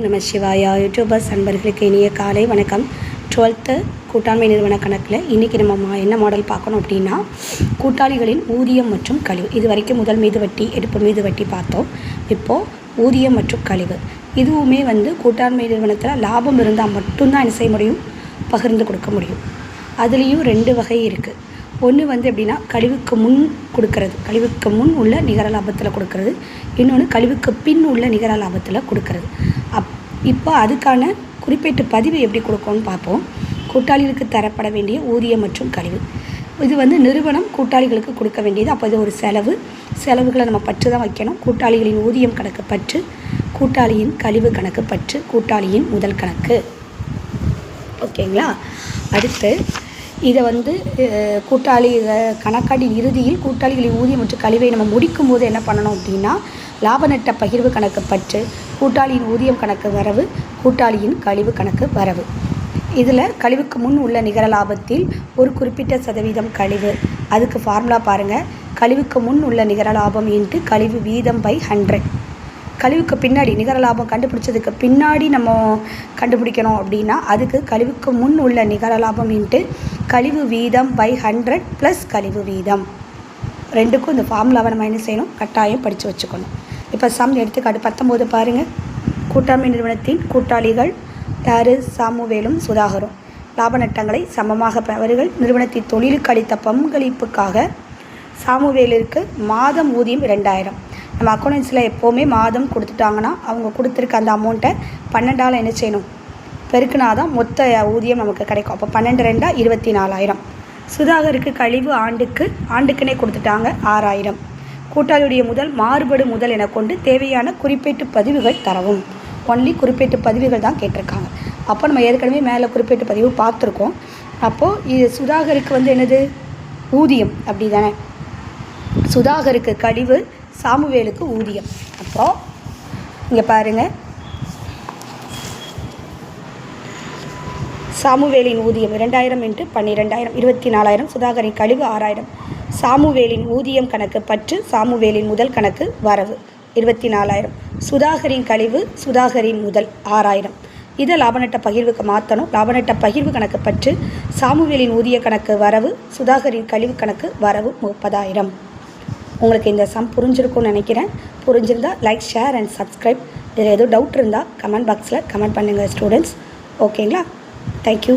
நம சிவாயா. யூடியூபர்ஸ் அன்பர்களுக்கு இனிய காலை வணக்கம். டுவெல்த்து கூட்டாண்மை நிறுவன கணக்கில் இன்றைக்கி நம்ம மா- என்ன மாடல் பார்க்கணும் அப்படின்னா கூட்டாளிகளின் ஊதியம் மற்றும் கழிவு. இது வரைக்கும் முதல் மீது வட்டி எடுப்பு மீது வட்டி பார்த்தோம். இப்போது ஊதியம் மற்றும் கழிவு. இதுவுமே வந்து கூட்டாண்மை நிறுவனத்தில் லாபம் இருந்தால் மட்டும்தான் என்ன செய்ய முடியும் பகிர்ந்து கொடுக்க முடியும். அதுலேயும் ரெண்டு வகை இருக்குது ஒன்று வந்து எப்படின்னா கழிவுக்கு முன் கொடுக்கறது. கழிவுக்கு முன் உள்ள நிகர லாபத்தில் கொடுக்கறது. இன்னொன்று கழிவுக்கு பின் உள்ள நிகர லாபத்தில் கொடுக்கறது. அப் இப்போ அதுக்கான குறிப்பிட்ட பதிவு எப்படி கொடுக்கணும்னு பார்ப்போம். கூட்டாளிகளுக்கு தரப்பட வேண்டிய ஊதியம் மற்றும் கழிவு. இது வந்து நிறுவனம் கூட்டாளிகளுக்கு கொடுக்க வேண்டியது. அப்போ இது ஒரு செலவு. செலவுகளை நம்ம பற்று தான் வைக்கணும். கூட்டாளிகளின் ஊதியம் கணக்கு பற்று கூட்டாளியின் கழிவு கணக்கு பற்று கூட்டாளியின் முதல் கணக்கு. ஓகேங்களா? அடுத்து இதை வந்து கூட்டாளி இதை கணக்காட்டின் இறுதியில் கூட்டாளிகளின் ஊதியம் மற்றும் கழிவை நம்ம முடிக்கும் போது என்ன பண்ணணும் அப்படின்னா லாப நட்ட பகிர்வு கணக்கு பற்று கூட்டாளியின் ஊதியம் கணக்கு வரவு கூட்டாளியின் கழிவு கணக்கு வரவு. இதில் கழிவுக்கு முன் உள்ள நிகர லாபத்தில் ஒரு குறிப்பிட்ட சதவீதம் கழிவு. அதுக்கு ஃபார்முலா பாருங்கள் கழிவுக்கு முன் உள்ள நிகர லாபம் இன்ட்டு கழிவு வீதம் பை ஹண்ட்ரட் கழிவுக்கு பின்னாடி நிகர லாபம் கண்டுபிடிச்சதுக்கு பின்னாடி நம்ம கண்டுபிடிக்கணும் அப்படின்னா அதுக்கு கழிவுக்கு முன் உள்ள நிகர லாபம் இன்ட்டு கழிவு வீதம் பை ஹண்ட்ரட் ப்ளஸ் கழிவு வீதம். ரெண்டுக்கும் இந்த ஃபார்முலாவை நம்ம என்ன செய்யணும்? கட்டாயம் படித்து வச்சுக்கணும். இப்போ சம் எடுத்துக்காட்டு பத்தொம்போது பாருங்கள் கூட்டாண்மை நிறுவனத்தின் கூட்டாளிகள் யார்? சாமுவேலும் சுதாகரும். லாப நட்டங்களை சமமாக அவர்கள் நிறுவனத்தின் தொழிலுக்கு அளித்த பங்களிப்புக்காக சாமுவேலிற்கு மாதம் ஊதியம் ரெண்டாயிரம் நம்ம அக்கௌண்டன்ஸில் எப்போவுமே மாதம் கொடுத்துட்டாங்கன்னா அவங்க கொடுத்துருக்க அந்த அமௌண்ட்டை பன்னெண்டால் என்ன செய்யணும்? பெருக்குனா தான் மொத்த ஊதியம் நமக்கு கிடைக்கும். அப்போ பன்னெண்டு ரெண்டாக இருபத்தி நாலாயிரம். சுதாகருக்கு கழிவு ஆண்டுக்கு ஆண்டுக்குன்னே கொடுத்துட்டாங்க ஆறாயிரம். கூட்டாளியுடைய முதல் மாறுபடு முதல் என கொண்டு தேவையான குறிப்பேட்டு பதிவுகள் தரவும். ஒன்லி குறிப்பேட்டு பதிவுகள் தான் கேட்டிருக்காங்க. அப்போ நம்ம ஏற்கனவே மேலே குறிப்பேட்டு பதிவு பார்த்துருக்கோம். அப்போது இது சுதாகருக்கு வந்து என்னது? ஊதியம் அப்படி தானே சுதாகருக்கு கழிவு சாமுவேலுக்கு ஊதியம். அப்போது இங்கே பாருங்கள் சாமுவேலின் ஊதியம் இரண்டாயிரம் இன்ட்டு பன்னிரெண்டாயிரம் இருபத்தி நாலாயிரம் சுதாகரின் கழிவு ஆறாயிரம். சாமுவேலின் ஊதியம் கணக்கு பற்று சாமுவேலின் முதல் கணக்கு வரவு இருபத்தி நாலாயிரம் சுதாகரின் கழிவு சுதாகரின் முதல் ஆறாயிரம். இதை லாபநட்ட பகிர்வுக்கு மாற்றணும் லாபநட்ட பகிர்வு கணக்கு பற்று சாமுவேலின் ஊதிய கணக்கு வரவு சுதாகரின் கழிவு கணக்கு வரவு முப்பதாயிரம். உங்களுக்கு இந்த சம் புரிஞ்சிருக்கும்னு நினைக்கிறேன். புரிஞ்சிருந்தா லைக் ஷேர் அண்ட் சப்ஸ்கிரைப் இதில் எதுவும் டவுட் இருந்தால் கமெண்ட் பாக்ஸில் கமெண்ட் பண்ணுங்கள் ஸ்டூடெண்ட்ஸ் ஓகேங்களா தேங்க்யூ